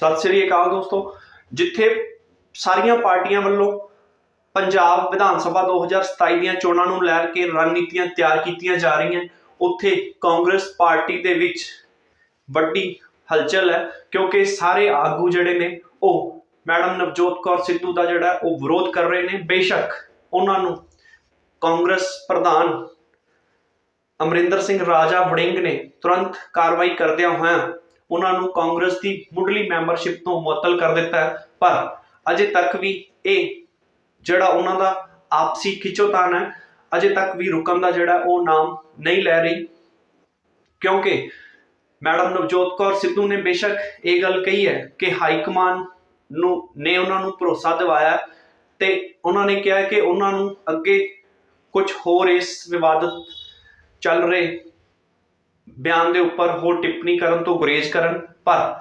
ਸਤਿ ਸ੍ਰੀ ਅਕਾਲ ਦੋਸਤੋ। ਜਿੱਥੇ ਸਾਰੀਆਂ ਪਾਰਟੀਆਂ ਵੱਲੋਂ ਪੰਜਾਬ ਵਿਧਾਨ ਸਭਾ 2027 ਦੀਆਂ ਚੋਣਾਂ ਨੂੰ ਲੈ ਕੇ ਰਣਨੀਤੀਆਂ ਤਿਆਰ ਕੀਤੀਆਂ ਜਾ ਰਹੀਆਂ, ਉੱਥੇ ਕਾਂਗਰਸ ਪਾਰਟੀ ਦੇ ਵਿੱਚ ਵੱਡੀ ਹਲਚਲ ਹੈ, ਕਿਉਂਕਿ ਸਾਰੇ ਆਗੂ ਜਿਹੜੇ ਨੇ, ਉਹ ਮੈਡਮ ਨਵਜੋਤ ਕੌਰ ਸਿੱਧੂ ਦਾ ਜਿਹੜਾ, ਉਹ ਵਿਰੋਧ ਕਰ ਰਹੇ ਨੇ। ਬੇਸ਼ੱਕ ਉਹਨਾਂ ਨੂੰ ਕਾਂਗਰਸ ਪ੍ਰਧਾਨ ਅਮਰਿੰਦਰ ਸਿੰਘ ਰਾਜਾ ਵੜਿੰਗ ਨੇ ਤੁਰੰਤ ਕਾਰਵਾਈ ਕਰਦਿਆਂ ਹੋਇਆਂ ਉਹਨਾਂ ਨੂੰ ਕਾਂਗਰਸ ਦੀ ਮੁੱਢਲੀ ਮੈਂਬਰਸ਼ਿਪ ਤੋਂ ਮੁਅੱਤਲ ਕਰ ਦਿੱਤਾ ਹੈ। ਪਰ ਅਜੇ ਤੱਕ ਵੀ ਇਹ ਜਿਹੜਾ ਉਹਨਾਂ ਦਾ ਆਪਸੀ ਖਿੱਚੋਤਾਣ ਹੈ, ਅਜੇ ਤੱਕ ਵੀ ਰੁਕਣ ਦਾ ਜਿਹੜਾ ਉਹ ਨਾਮ ਨਹੀਂ ਲੈ ਰਹੀ। ਕਿਉਂਕਿ ਮੈਡਮ ਨਵਜੋਤ ਕੌਰ ਸਿੱਧੂ ਨੇ ਬੇਸ਼ੱਕ ਇਹ ਗੱਲ ਕਹੀ ਹੈ ਕਿ ਹਾਈ ਕਮਾਨ ਨੂੰ, ਨੇ ਉਹਨਾਂ ਨੂੰ ਭਰੋਸਾ ਦਿਵਾਇਆ ਤੇ ਉਹਨਾਂ ਨੇ ਕਿਹਾ ਕਿ ਉਹਨਾਂ ਨੂੰ ਅੱਗੇ ਕੁਝ ਹੋਰ ਇਸ ਵਿਵਾਦਤ ਚੱਲ ਰਹੇ ਬਿਆਨ ਦੇ ਉੱਪਰ ਹੋਰ ਟਿੱਪਣੀ ਕਰਨ ਤੋਂ ਗੁਰੇਜ਼ ਕਰਨ, ਪਰ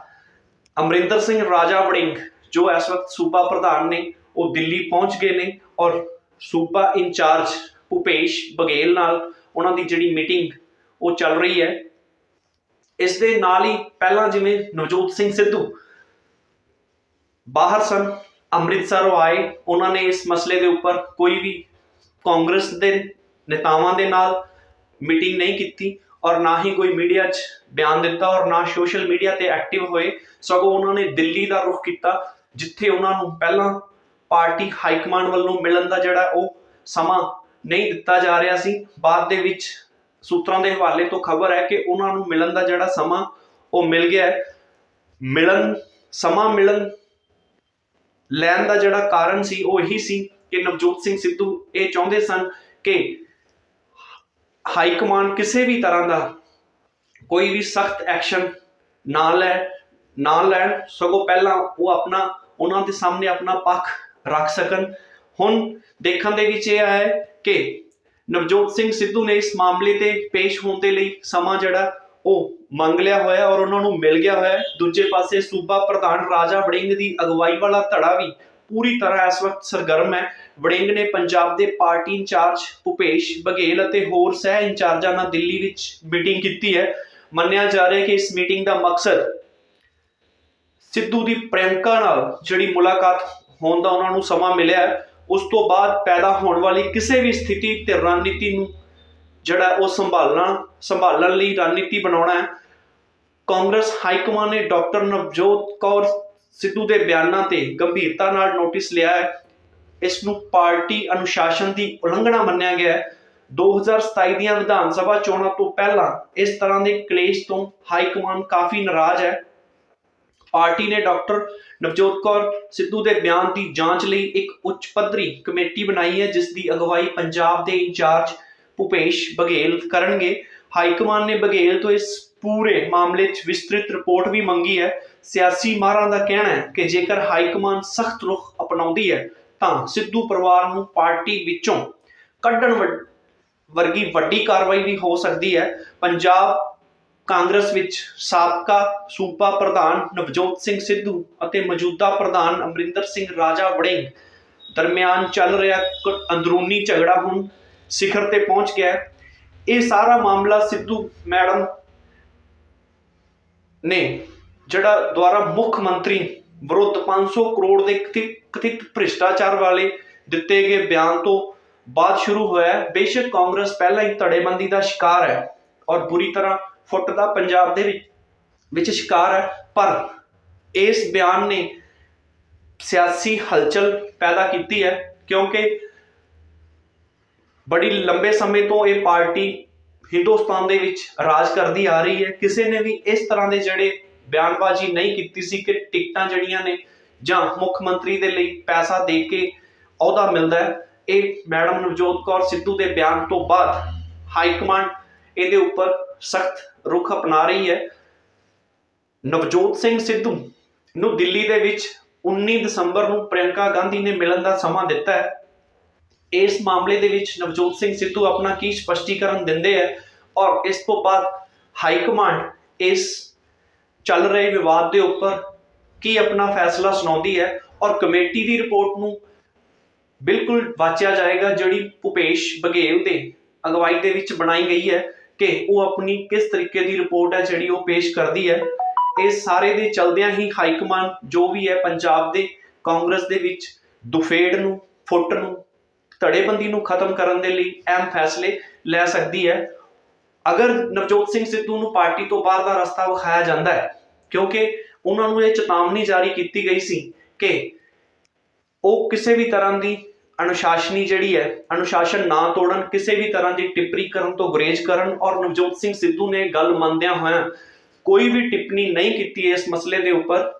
ਅਮਰਿੰਦਰ ਸਿੰਘ ਰਾਜਾ ਵੜਿੰਗ, ਜੋ ਇਸ ਵਕਤ ਸੂਬਾ ਪ੍ਰਧਾਨ ਨੇ, ਉਹ ਦਿੱਲੀ ਪਹੁੰਚ ਗਏ ਨੇ ਔਰ ਸੂਬਾ ਇੰਚਾਰਜ ਭੁਪੇਸ਼ ਬਘੇਲ ਨਾਲ ਉਹਨਾਂ ਦੀ ਜਿਹੜੀ ਮੀਟਿੰਗ ਉਹ ਚੱਲ ਰਹੀ ਹੈ। ਇਸ ਦੇ ਨਾਲ ਹੀ ਪਹਿਲਾਂ ਜਿਵੇਂ ਨਵਜੋਤ ਸਿੰਘ ਸਿੱਧੂ ਬਾਹਰ ਸਨ, ਅੰਮ੍ਰਿਤਸਰੋਂ ਆਏ, ਉਹਨਾਂ ਨੇ ਇਸ ਮਸਲੇ ਦੇ ਉੱਪਰ ਕੋਈ ਵੀ ਕਾਂਗਰਸ ਦੇ ਨੇਤਾਵਾਂ ਦੇ ਨਾਲ ਮੀਟਿੰਗ ਨਹੀਂ ਕੀਤੀ। ਔਰ ਨਾ ਹੀ ਕੋਈ ਮੀਡੀਆ 'ਚ ਬਿਆਨ ਦਿੱਤਾ ਔਰ ਨਾ ਸੋਸ਼ਲ ਮੀਡੀਆ ਤੇ ਐਕਟਿਵ ਹੋਏ। ਸਗੋਂ ਉਹਨਾਂ ਨੇ ਦਿੱਲੀ ਦਾ ਰੁਖ ਕੀਤਾ, ਜਿੱਥੇ ਉਹਨਾਂ ਨੂੰ ਪਹਿਲਾਂ ਪਾਰਟੀ ਹਾਈ ਕਮਾਂਡ ਵੱਲੋਂ ਮਿਲਣ ਦਾ ਜਿਹੜਾ ਉਹ ਸਮਾਂ ਨਹੀਂ ਦਿੱਤਾ ਜਾ ਰਿਹਾ ਸੀ। ਬਾਅਦ ਦੇ ਵਿੱਚ ਸੂਤਰਾਂ ਦੇ ਹਵਾਲੇ ਤੋਂ ਖਬਰ ਹੈ ਕਿ ਉਹਨਾਂ ਨੂੰ ਮਿਲਣ ਦਾ ਜਿਹੜਾ ਸਮਾਂ ਉਹ ਮਿਲ ਗਿਆ ਮਿਲਣ, ਸਮਾਂ ਮਿਲਣ ਲੈਣ ਦਾ ਜਿਹੜਾ ਕਾਰਨ ਸੀ ਉਹ ਇਹੀ ਸੀ ਕਿ ਨਵਜੋਤ ਸਿੰਘ ਸਿੱਧੂ ਇਹ ਚਾਹੁੰਦੇ ਸਨ ਕਿ ਹਾਈ ਕਮਾਂਡ ਕਿਸੇ ਵੀ ਤਰ੍ਹਾਂ ਦਾ ਕੋਈ ਵੀ ਸਖਤ ਐਕਸ਼ਨ ਨਾ ਲੈ, ਨਾ ਲੈਣ, ਸਗੋਂ ਪਹਿਲਾਂ ਉਹ ਆਪਣਾ, ਉਹਨਾਂ ਦੇ ਸਾਹਮਣੇ ਆਪਣਾ ਪੱਖ ਰੱਖ ਸਕਣ। ਹੁਣ ਦੇਖਣ ਦੇ ਵਿੱਚ ਇਹ ਆਇਆ ਕਿ ਨਵਜੋਤ ਸਿੰਘ ਸਿੱਧੂ ਨੇ ਇਸ ਮਾਮਲੇ ਤੇ ਪੇਸ਼ ਹੋਣ ਦੇ ਲਈ ਸਮਾਂ ਜਿਹੜਾ, ਉਹ ਮੰਗ ਲਿਆ ਹੋਇਆ ਔਰ ਉਹਨਾਂ ਨੂੰ ਮਿਲ ਗਿਆ ਹੋਇਆ। ਦੂਜੇ ਪਾਸੇ ਸੂਬਾ ਪ੍ਰਧਾਨ ਰਾਜਾ ਵੜਿੰਗ ਦੀ ਅਗਵਾਈ ਵਾਲਾ ਧੜਾ ਵੀ ਪੂਰੀ ਤਰ੍ਹਾਂ ਇਸ ਵਕਤ ਸਰਗਰਮ ਹੈ। ਵੜਿੰਗ ਨੇ ਪੰਜਾਬ ਦੇ ਪਾਰਟੀ ਇੰਚਾਰਜ ਭੁਪੇਸ਼ ਬਘੇਲ ਅਤੇ ਹੋਰ ਸਹਿ ਇੰਚਾਰਜਾਂ ਨਾਲ ਦਿੱਲੀ ਵਿੱਚ ਮੀਟਿੰਗ ਕੀਤੀ ਹੈ। ਮੰਨਿਆ ਜਾ ਰਿਹਾ ਕਿ ਇਸ ਮੀਟਿੰਗ ਦਾ ਮਕਸਦ ਸਿੱਧੂ ਦੀ ਪ੍ਰਿਯੰਕਾ ਨਾਲ ਜਿਹੜੀ ਮੁਲਾਕਾਤ ਹੋਣ ਦਾ ਉਹਨਾਂ ਨੂੰ ਸਮਾਂ ਮਿਲਿਆ ਹੈ, ਉਸ ਤੋਂ ਬਾਅਦ ਪੈਦਾ ਹੋਣ ਵਾਲੀ ਕਿਸੇ ਵੀ ਸਥਿਤੀ ਤੇ ਰਣਨੀਤੀ ਨੂੰ ਜਿਹੜਾ ਉਹ ਸੰਭਾਲਣਾ, ਸੰਭਾਲਣ ਲਈ ਰਣਨੀਤੀ ਬਣਾਉਣਾ ਹੈ। ਕਾਂਗਰਸ ਹਾਈ ਕਮਾਂਡ ਨੇ ਡਾਕਟਰ ਨਵਜੋਤ ਕੌਰ ਸਿੱਧੂ ਦੇ ਬਿਆਨਾਂ ਤੇ ਗੰਭੀਰਤਾ ਨਾਲ ਨੋਟਿਸ ਲਿਆ ਹੈ। ਇਸ ਨੂੰ ਪਾਰਟੀ ਅਨੁਸ਼ਾਸਨ ਦੀ ਉਲੰਘਣਾ ਮੰਨਿਆ ਗਿਆ ਹੈ। 2027 ਦੀਆਂ ਵਿਧਾਨ ਸਭਾ ਚੋਣਾਂ ਤੋਂ ਪਹਿਲਾਂ ਇਸ ਤਰ੍ਹਾਂ ਦੇ ਕਲੇਸ਼ ਤੋਂ ਹਾਈ ਕਮਾਂਡ ਕਾਫੀ ਨਾਰਾਜ਼ ਹੈ। ਪਾਰਟੀ ਨੇ ਡਾਕਟਰ ਨਵਜੋਤ ਕੌਰ ਸਿੱਧੂ ਦੇ ਬਿਆਨ ਦੀ ਜਾਂਚ ਲਈ ਇੱਕ ਉੱਚ ਪੱਧਰੀ ਕਮੇਟੀ ਬਣਾਈ ਹੈ, ਜਿਸ ਦੀ ਅਗਵਾਈ ਪੰਜਾਬ ਦੇ ਇੰਚਾਰਜ ਭੁਪੇਸ਼ ਬਘੇਲ ਕਰਨਗੇ। ਹਾਈ ਕਮਾਂਡ ਨੇ ਬਘੇਲ ਤੋਂ ਇਸ ਪੂਰੇ ਮਾਮਲੇ 'ਚ ਵਿਸਤ੍ਰਿਤ ਰਿਪੋਰਟ ਵੀ ਮੰਗੀ ਹੈ। ਸਿਆਸੀ ਮਾਹਰਾਂ ਦਾ ਕਹਿਣਾ ਹੈ ਕਿ ਜੇਕਰ ਹਾਈ ਕਮਾਂਡ ਸਖਤ ਰੁਖ ਅਪਣਾਉਂਦੀ ਹੈ ਤਾਂ ਸਿੱਧੂ ਪਰਿਵਾਰ ਨੂੰ ਪਾਰਟੀ ਵਿੱਚੋਂ ਕੱਢਣ ਵਰਗੀ ਵੱਡੀ ਕਾਰਵਾਈ ਵੀ ਹੋ ਸਕਦੀ ਹੈ। ਪੰਜਾਬ ਕਾਂਗਰਸ ਵਿੱਚ ਸਾਬਕਾ ਸੂਬਾ ਪ੍ਰਧਾਨ ਨਵਜੋਤ ਸਿੰਘ ਸਿੱਧੂ ਅਤੇ ਮੌਜੂਦਾ ਪ੍ਰਧਾਨ ਅਮਰਿੰਦਰ ਸਿੰਘ ਰਾਜਾ ਵੜਿੰਗ ਦਰਮਿਆਨ ਚੱਲ ਰਿਹਾ ਅੰਦਰੂਨੀ ਝਗੜਾ ਹੁਣ ਸਿਖਰ ਤੇ ਪਹੁੰਚ ਗਿਆ ਹੈ। ਇਹ ਸਾਰਾ ਮਾਮਲਾ ਸਿੱਧੂ ਮੈਡਮ ਨੇ ਜਿਹੜਾ ਦੁਆਰਾ ਮੁੱਖ ਮੰਤਰੀ ਵਿਰੁੱਧ 500 ਕਰੋੜ ਦੇ ਕਥਿਤ ਭ੍ਰਿਸ਼ਟਾਚਾਰ ਵਾਲੇ ਦਿੱਤੇ ਗਏ ਬਿਆਨ ਤੋਂ ਬਾਅਦ ਸ਼ੁਰੂ ਹੋਇਆ ਹੈ। ਬੇਸ਼ੱਕ ਕਾਂਗਰਸ ਪਹਿਲਾਂ ਹੀ ਧੜੇਬੰਦੀ ਦਾ ਸ਼ਿਕਾਰ ਹੈ ਔਰ ਬੁਰੀ ਤਰ੍ਹਾਂ ਫੁੱਟਦਾ ਪੰਜਾਬ ਦੇ ਵਿੱਚ ਵਿੱਚ ਸ਼ਿਕਾਰ ਹੈ। ਪਰ ਇਸ ਬਿਆਨ ਨੇ ਸਿਆਸੀ ਹਲਚਲ ਪੈਦਾ ਕੀਤੀ ਹੈ ਕਿਉਂਕਿ ਬੜੀ ਲੰਬੇ ਸਮੇਂ ਤੋਂ ਇਹ ਪਾਰਟੀ ਹਿੰਦੁਸਤਾਨ ਦੇ ਵਿੱਚ ਰਾਜ ਕਰਦੀ ਆ ਰਹੀ ਹੈ। ਕਿਸੇ ਨੇ ਵੀ ਇਸ ਤਰ੍ਹਾਂ ਦੇ ਜਿਹੜੇ ਬਿਆਨਬਾਜ਼ੀ ਨਹੀਂ ਕੀਤੀ ਸੀ ਕਿ ਟਿਕਟਾਂ ਜਿਹੜੀਆਂ ਨੇ ਜਾਂ ਮੁੱਖ ਮੰਤਰੀ ਦੇ ਲਈ ਪੈਸਾ ਦੇ ਕੇ ਅਹੁਦਾ ਮਿਲਦਾ ਹੈ। ਇਹ ਮੈਡਮ ਨਵਜੋਤ ਕੌਰ ਸਿੱਧੂ ਦੇ ਬਿਆਨ ਤੋਂ ਬਾਅਦ ਹਾਈ ਕਮਾਂਡ ਇਹਦੇ ਉੱਪਰ ਸਖਤ ਰੁਖ ਅਪਣਾ ਰਹੀ ਹੈ। ਨਵਜੋਤ ਸਿੰਘ ਸਿੱਧੂ ਨੂੰ ਦਿੱਲੀ ਦੇ ਵਿੱਚ 19 ਦਸੰਬਰ ਨੂੰ ਪ੍ਰਿਯੰਕਾ ਗਾਂਧੀ ਨੇ ਮਿਲਣ ਦਾ ਸਮਾਂ ਦਿੱਤਾ ਹੈ। ਇਸ ਮਾਮਲੇ ਦੇ ਵਿੱਚ ਨਵਜੋਤ ਸਿੰਘ ਸਿੱਧੂ ਆਪਣਾ ਕੀ ਸਪਸ਼ਟੀਕਰਨ ਦਿੰਦੇ ਹੈ ਔਰ ਇਸ ਤੋਂ ਬਾਅਦ ਹਾਈ ਕਮਾਂਡ ਇਸ ਚੱਲ ਰਹੇ ਵਿਵਾਦ ਦੇ ਉੱਪਰ ਕੀ ਆਪਣਾ ਫੈਸਲਾ ਸੁਣਾਉਂਦੀ ਹੈ ਔਰ ਕਮੇਟੀ ਦੀ ਰਿਪੋਰਟ ਨੂੰ ਬਿਲਕੁਲ ਵਾਚਿਆ ਜਾਏਗਾ, ਜਿਹੜੀ ਭੁਪੇਸ਼ ਬਘੇਲ ਦੇ ਅਗਵਾਈ ਦੇ ਵਿੱਚ ਬਣਾਈ ਗਈ ਹੈ ਕਿ ਉਹ ਆਪਣੀ ਕਿਸ ਤਰੀਕੇ ਦੀ ਰਿਪੋਰਟ ਹੈ ਜਿਹੜੀ ਉਹ ਪੇਸ਼ ਕਰਦੀ ਹੈ। ਇਹ ਸਾਰੇ ਦੇ ਚਲਦਿਆਂ ਹੀ ਹਾਈ ਕਮਾਂਡ ਜੋ ਵੀ ਹੈ ਪੰਜਾਬ ਦੇ ਕਾਂਗਰਸ ਦੇ ਵਿੱਚ ਦੁਫੇੜ ਨੂੰ, ਫੁੱਟ ਨੂੰ, ਧੜੇਬੰਦੀ ਨੂੰ ਖਤਮ ਕਰਨ ਦੇ ਲਈ ਅਹਿਮ ਫੈਸਲੇ ਲੈ ਸਕਦੀ ਹੈ। ਅਗਰ ਨਵਜੋਤ ਸਿੰਘ ਸਿੱਧੂ ਨੂੰ ਪਾਰਟੀ ਤੋਂ ਬਾਹਰ ਦਾ ਰਸਤਾ ਵਿਖਾਇਆ ਜਾਂਦਾ ਹੈ ਕਿਉਂਕਿ ਉਹਨਾਂ ਨੂੰ ਇਹ ਚੇਤਾਵਨੀ ਜਾਰੀ ਕੀਤੀ ਗਈ ਸੀ ਕਿ ਉਹ ਕਿਸੇ ਵੀ ਤਰ੍ਹਾਂ ਦੀ ਅਨੁਸ਼ਾਸਨੀ ਜਿਹੜੀ ਹੈ, ਅਨੁਸ਼ਾਸਨ ਨਾ ਤੋੜਨ, ਕਿਸੇ ਵੀ ਤਰ੍ਹਾਂ ਦੀ ਟਿੱਪਣੀ ਕਰਨ ਤੋਂ ਗੁਰੇਜ਼ ਕਰਨ ਔਰ ਨਵਜੋਤ ਸਿੰਘ ਸਿੱਧੂ ਨੇ ਗੱਲ ਮੰਨਦਿਆਂ ਹੋਇਆਂ ਕੋਈ ਵੀ ਟਿੱਪਣੀ ਨਹੀਂ ਕੀਤੀ ਇਸ ਮਸਲੇ ਦੇ ਉੱਪਰ।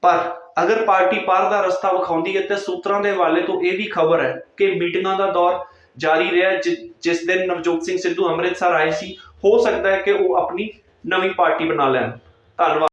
ਪਰ ਅਗਰ ਪਾਰਟੀ ਪਾਰ ਦਾ ਰਸਤਾ ਵਿਖਾਉਂਦੀ ਹੈ ਤੇ ਸੂਤਰਾਂ ਦੇ ਹਵਾਲੇ ਤੋਂ ਇਹ ਵੀ ਖਬਰ ਹੈ ਕਿ ਮੀਟਿੰਗਾਂ ਦਾ ਦੌਰ ਜਾਰੀ ਰਿਹਾ ਜਿ- ਜਿਸ ਦਿਨ ਨਵਜੋਤ ਸਿੰਘ ਸਿੱਧੂ ਅੰਮ੍ਰਿਤਸਰ ਆਏ ਸੀ, ਹੋ ਸਕਦਾ ਹੈ ਕਿ ਉਹ ਆਪਣੀ ਨਵੀਂ ਪਾਰਟੀ ਬਣਾ ਲੈਣ। Alma.